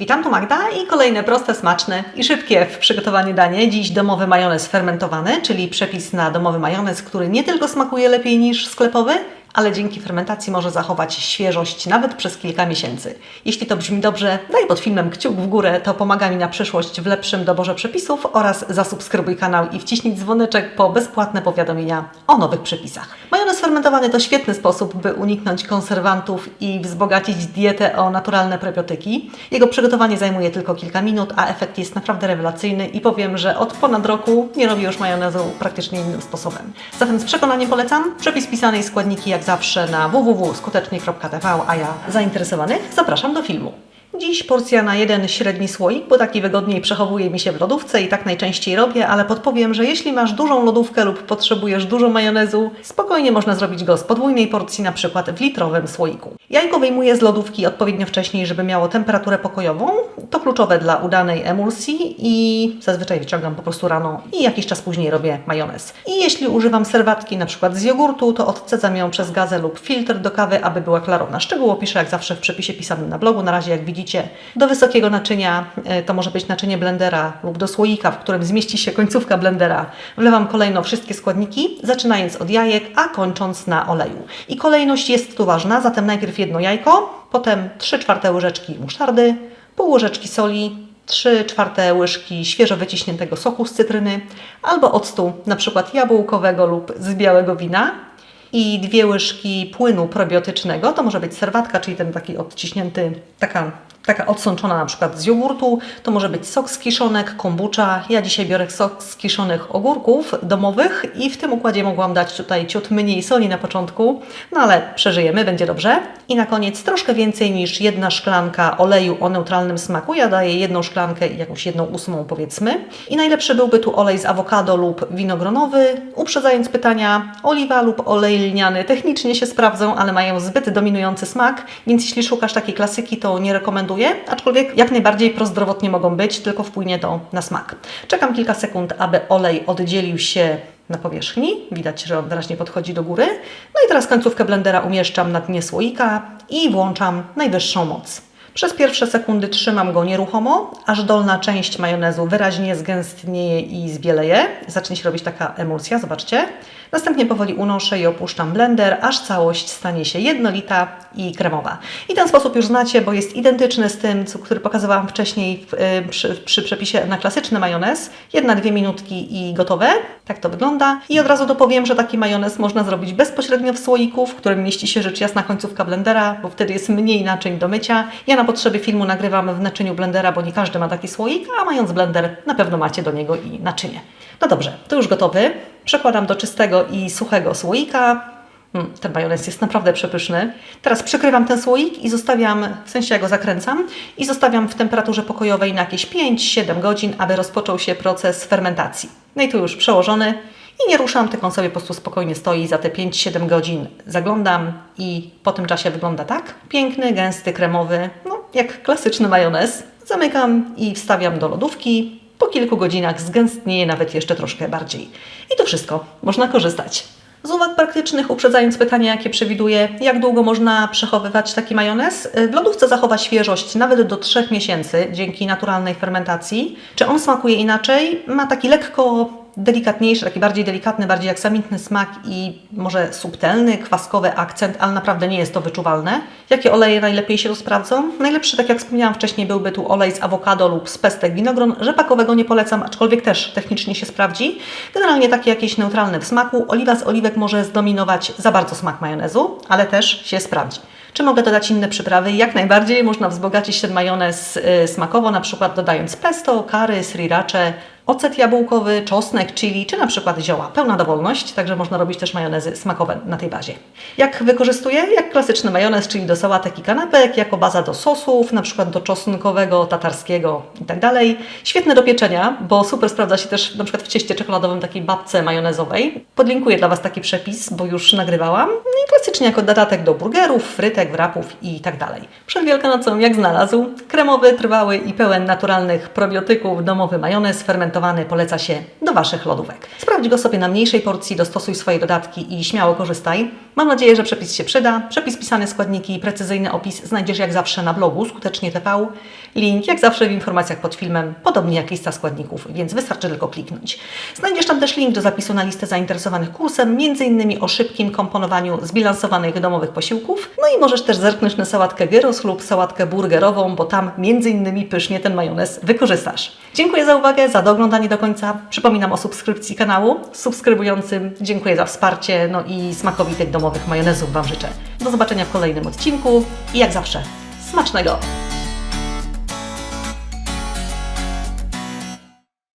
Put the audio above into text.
Witam, tu Magda i kolejne proste, smaczne i szybkie w przygotowaniu danie. Dziś domowy majonez fermentowany, czyli przepis na domowy majonez, który nie tylko smakuje lepiej niż sklepowy, ale dzięki fermentacji może zachować świeżość nawet przez kilka miesięcy. Jeśli to brzmi dobrze, daj pod filmem kciuk w górę, to pomaga mi na przyszłość w lepszym doborze przepisów oraz zasubskrybuj kanał i wciśnij dzwoneczek po bezpłatne powiadomienia o nowych przepisach. Majonez fermentowany to świetny sposób, by uniknąć konserwantów i wzbogacić dietę o naturalne prebiotyki. Jego przygotowanie zajmuje tylko kilka minut, a efekt jest naprawdę rewelacyjny i powiem, że od ponad roku nie robię już majonezu praktycznie innym sposobem. Zatem z przekonaniem polecam. Przepis pisany i składniki jak zawsze na www.skutecznie.tv, a ja zainteresowanych zapraszam do filmu. Dziś porcja na jeden średni słoik, bo taki wygodniej przechowuje mi się w lodówce i tak najczęściej robię, ale podpowiem, że jeśli masz dużą lodówkę lub potrzebujesz dużo majonezu, spokojnie można zrobić go z podwójnej porcji, na przykład w litrowym słoiku. Jajko wyjmuję z lodówki odpowiednio wcześniej, żeby miało temperaturę pokojową. To kluczowe dla udanej emulsji i zazwyczaj wyciągam po prostu rano i jakiś czas później robię majonez. I jeśli używam serwatki na przykład z jogurtu, to odcedzam ją przez gazę lub filtr do kawy, aby była klarowna. Szczegół opiszę jak zawsze w przepisie pisanym na blogu. Na razie jak widzicie do wysokiego naczynia, e, to może być naczynie blendera lub do słoika, w którym zmieści się końcówka blendera. Wlewam kolejno wszystkie składniki, zaczynając od jajek, a kończąc na oleju. I kolejność jest tu ważna, zatem najpierw jedno jajko, potem 3 czwarte łyżeczki musztardy, pół łyżeczki soli, 3 czwarte łyżki świeżo wyciśniętego soku z cytryny albo octu, przykład jabłkowego lub z białego wina i dwie łyżki płynu probiotycznego. To może być serwatka, czyli ten taki odciśnięty, taka, taka odsączona na przykład z jogurtu. To może być sok z kiszonek, kombucha. Ja dzisiaj biorę sok z kiszonych ogórków domowych i w tym układzie mogłam dać tutaj ciut mniej soli na początku, no ale przeżyjemy, będzie dobrze. I na koniec troszkę więcej niż jedna szklanka oleju o neutralnym smaku. Ja daję jedną szklankę i jakąś jedną ósmą powiedzmy. I najlepszy byłby tu olej z awokado lub winogronowy. Uprzedzając pytania, oliwa lub olej lniany technicznie się sprawdzą, ale mają zbyt dominujący smak, więc jeśli szukasz takiej klasyki, to nie rekomenduję, aczkolwiek jak najbardziej prozdrowotnie mogą być, tylko wpłynie to na smak. Czekam kilka sekund, aby olej oddzielił się na powierzchni. Widać, że on wyraźnie podchodzi do góry. No i teraz końcówkę blendera umieszczam na dnie słoika i włączam najwyższą moc. Przez pierwsze sekundy trzymam go nieruchomo, aż dolna część majonezu wyraźnie zgęstnieje i zbieleje. Zacznie się robić taka emulsja, zobaczcie. Następnie powoli unoszę i opuszczam blender, aż całość stanie się jednolita i kremowa. I ten sposób już znacie, bo jest identyczny z tym, co, który pokazywałam wcześniej w, y, przy, przy przepisie na klasyczny majonez. Jedna, dwie minutki i gotowe. Tak to wygląda. I od razu dopowiem, że taki majonez można zrobić bezpośrednio w słoiku, w którym mieści się rzecz jasna końcówka blendera, bo wtedy jest mniej naczyń do mycia. Ja na potrzeby filmu nagrywam w naczyniu blendera, bo nie każdy ma taki słoik, a mając blender na pewno macie do niego i naczynie. No dobrze, to już gotowy. Przekładam do czystego i suchego słoika. Mm, ten majonez jest naprawdę przepyszny. Teraz przykrywam ten słoik i zostawiam, w sensie ja go zakręcam, i zostawiam w temperaturze pokojowej na jakieś 5-7 godzin, aby rozpoczął się proces fermentacji. No i tu już przełożony i nie ruszam, tylko on sobie po prostu spokojnie stoi za te 5-7 godzin. Zaglądam i po tym czasie wygląda tak. Piękny, gęsty, kremowy, jak klasyczny majonez. Zamykam i wstawiam do lodówki. Po kilku godzinach zgęstnieje nawet jeszcze troszkę bardziej. I to wszystko. Można korzystać. Z uwag praktycznych, uprzedzając pytania, jakie przewiduję, jak długo można przechowywać taki majonez? W lodówce zachowa świeżość nawet do 3 miesięcy dzięki naturalnej fermentacji. Czy on smakuje inaczej? Ma taki lekko delikatniejszy, taki bardziej delikatny, bardziej aksamitny smak i może subtelny, kwaskowy akcent, ale naprawdę nie jest to wyczuwalne. Jakie oleje najlepiej się tu sprawdzą? Najlepszy, tak jak wspomniałam wcześniej, byłby tu olej z awokado lub z pestek winogron. Rzepakowego nie polecam, aczkolwiek też technicznie się sprawdzi. Generalnie takie jakieś neutralne w smaku. Oliwa z oliwek może zdominować za bardzo smak majonezu, ale też się sprawdzi. Czy mogę dodać inne przyprawy? Jak najbardziej można wzbogacić ten majonez y, smakowo, na przykład dodając pesto, kary, sriracze, ocet jabłkowy, czosnek, chili, czy na przykład zioła. Pełna dowolność, także można robić też majonezy smakowe na tej bazie. Jak wykorzystuję? Jak klasyczny majonez, czyli do sałatek i kanapek, jako baza do sosów, na przykład do czosnkowego, tatarskiego i tak. Świetne do pieczenia, bo super sprawdza się też na przykład w cieście czekoladowym, takiej babce majonezowej. Podlinkuję dla Was taki przepis, bo już nagrywałam. No i klasycznie jako dodatek do burgerów, frytek, wrapów i tak dalej. Przed Wielkanocą, jak znalazł, kremowy, trwały i pełen naturalnych probiotyków domowy majonez fermentowany poleca się do Waszych lodówek. Sprawdź go sobie na mniejszej porcji, dostosuj swoje dodatki i śmiało korzystaj. Mam nadzieję, że przepis się przyda. Przepis, pisane składniki i precyzyjny opis znajdziesz jak zawsze na blogu Skutecznie TV. Link jak zawsze w informacjach pod filmem, podobnie jak lista składników, więc wystarczy tylko kliknąć. Znajdziesz tam też link do zapisu na listę zainteresowanych kursem, m.in. o szybkim komponowaniu zbilansowanych domowych posiłków. No i możesz też zerknąć na sałatkę gyros lub sałatkę burgerową, bo tam m.in. pysznie ten majonez wykorzystasz. Dziękuję za uwagę, za doglądanie do końca. Przypominam o subskrypcji kanału. Subskrybującym dziękuję za wsparcie, no i smakowitych domowych majonezów Wam życzę. Do zobaczenia w kolejnym odcinku i jak zawsze, smacznego!